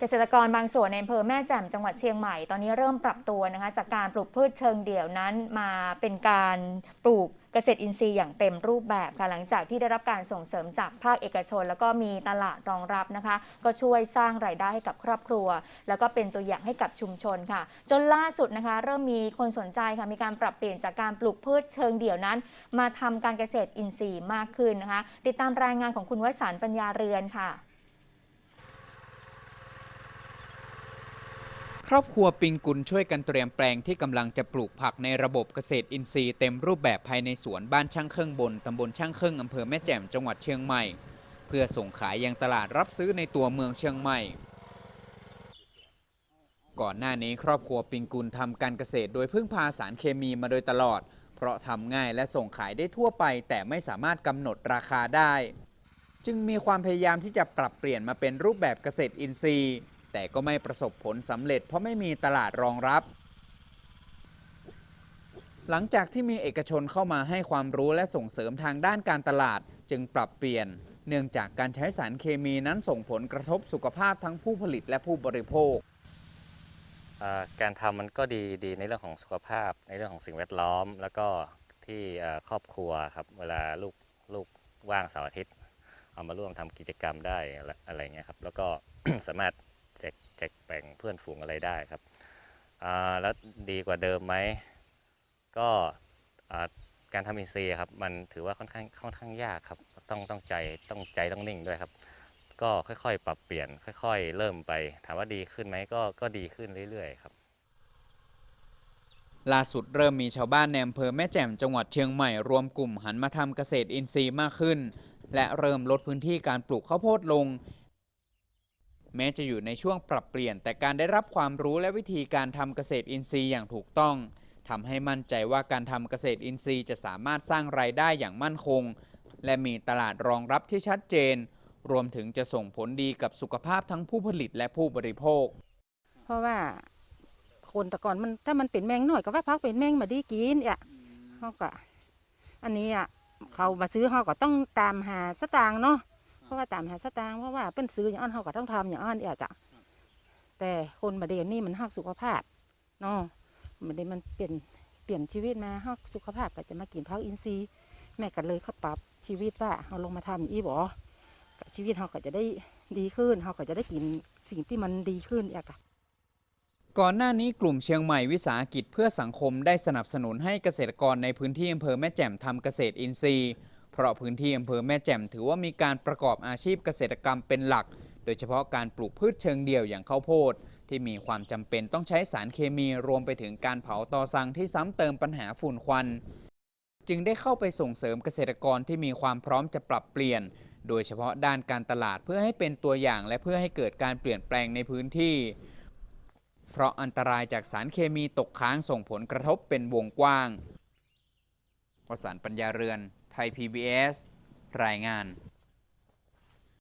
เกษตรกรบางส่วนในอำเภอแม่แจ่มจังหวัดเชียงใหม่ตอนนี้เริ่มปรับตัวนะคะจากการปลูกพืชเชิงเดี่ยวนั้นมาเป็นการปลูกเกษตรอินทรีย์อย่างเต็มรูปแบบค่ะหลังจากที่ได้รับการส่งเสริมจากภาคเอกชน แล้วก็มีตลาดรองรับนะคะ ก็ช่วยสร้างรายได้ให้กับครอบครัว แล้วก็เป็นตัวอย่างให้กับชุมชนค่ะ จนล่าสุดนะคะ เริ่มมีคนสนใจค่ะมีการปรับเปลี่ยนจากการปลูกพืชเชิงเดี่ยวนั้น มาทำการเกษตรอินทรีย์มากขึ้นนะคะ ติดตามรายงานของคุณวสันต์ปัญญาเรือนค่ะ ครอบครัวปิงกุลช่วยกันเตรียมแปลงที่กำลังจะปลูกผักในระบบเกษตรอินทรีย์เต็มรูปแบบภายในสวนบ้านช่างเครื่องบนตำบลช่างเครื่องอำเภอแม่แจ่มจังหวัดเชียงใหม่ เพื่อส่งขายยังตลาดรับซื้อในตัวเมืองเชียงใหม่ ก่อนหน้านี้ครอบครัวปิงกุลทำการเกษตร โดยพึ่งพาสารเคมีมาโดยตลอด เพราะทำง่ายและส่งขายได้ทั่วไป แต่ไม่สามารถกำหนดราคาได้ จึงมีความพยายามที่จะปรับเปลี่ยนมาเป็นรูปแบบเกษตรอินทรีย์ แต่ก็ไม่ประสบผลสำเร็จ เพราะไม่มีตลาดรองรับ หลังจากที่มีเอกชนเข้ามาให้ความรู้และส่งเสริมทางด้านการตลาดจึงปรับเปลี่ยน เนื่องจากการใช้สารเคมีนั้นส่งผลกระทบสุขภาพทั้งผู้ผลิตและผู้บริโภคอ่าการทำมันก็ดีดีในเรื่องของสุขภาพ ในเรื่องของสิ่งแวดล้อม แล้วก็ที่อ่าครอบครัวครับเวลาลูกลูกว่างเสาร์อาทิตย์ เอามาร่วมทำกิจกรรมได้อะไรอะไรเงี้ยครับแล้วก็ สามารถ แจกแบ่งเพื่อนฝูงอะไรได้ครับแล้วดีกว่าเดิมไหมก็การทำอินซีครับมันถือว่าค่อนข้างค่อนข้างยากครับต้องต้องใจต้องใจต้องนิ่งด้วยครับ ก็ค่อยๆ ปรับเปลี่ยนค่อย ๆ เริ่มไป ถามว่าดีขึ้นไหมก็ก็ดีขึ้นเรื่อยๆครับล่าสุดเริ่มมีชาวบ้านในอำเภอแม่แจ่มจังหวัดเชียงใหม่รวมกลุ่มหันมาทำเกษตรอินทรีย์มากขึ้น และเริ่มลดพื้นที่การปลูกข้าวโพดลง แม้จะอยู่ในช่วงปรับเปลี่ยน แต่การได้รับความรู้และวิธีการทำเกษตรอินทรีย์อย่างถูกต้องทำให้มั่นใจว่าการทำเกษตรอินทรีย์จะสามารถสร้างรายได้อย่างมั่นคง และมีตลาดรองรับที่ชัดเจน รวมถึงจะส่งผลดีกับสุขภาพทั้งผู้ผลิตและผู้บริโภค เพราะว่าคนแต่ก่อนมันถ้ามันเป็นแมงหน่อยก็ว่าพักเป็นแมงมาดีกินอะเขาก็อันนี้อะเขามาซื้อเขาก็ต้องตามหาสตางค์เนาะ เพราะว่าตามหาสตางค์เพราะว่าเป็นซื้ออย่างนั้นเขาก็ต้องทำอย่างนั้นอะจ้ะแต่คนมาเดี๋ยวนี้มันหักสุขภาพเนาะมันเดี๋ยวมันเปลี่ยนเปลี่ยนชีวิตมาหักสุขภาพก็จะมากินพักอินทรีย์แม่ก็เลยเขาปรับชีวิตว่าเขาลงมาทำอีบอชีวิตเขาก็จะได้ดีขึ้นเขาก็จะได้กินสิ่งที่มันดีขึ้นอะค่ะก่อนหน้านี้กลุ่มเชียงใหม่วิสาหกิจเพื่อสังคมได้สนับสนุนให้เกษตรกรในพื้นที่อำเภอแม่แจ่มทำเกษตรอินทรีย์ เพราะพื้นที่อำเภอแม่แจ่มถือว่ามีการประกอบอาชีพเกษตรกรรมเป็นหลัก โดยเฉพาะการปลูกพืชเชิงเดี่ยวอย่างข้าวโพด ที่มีความจำเป็นต้องใช้สารเคมีรวมไปถึงการเผาตอสังที่ซ้ำเติมปัญหาฝุ่นควัน จึงได้เข้าไปส่งเสริมเกษตรกรที่มีความพร้อมจะปรับเปลี่ยน โดยเฉพาะด้านการตลาดเพื่อให้เป็นตัวอย่างและเพื่อให้เกิดการเปลี่ยนแปลงในพื้นที่ เพราะอันตรายจากสารเคมีตกค้างส่งผลกระทบเป็นวงกว้างวสันต์ปัญญาเรือน ทย PBS รายงาน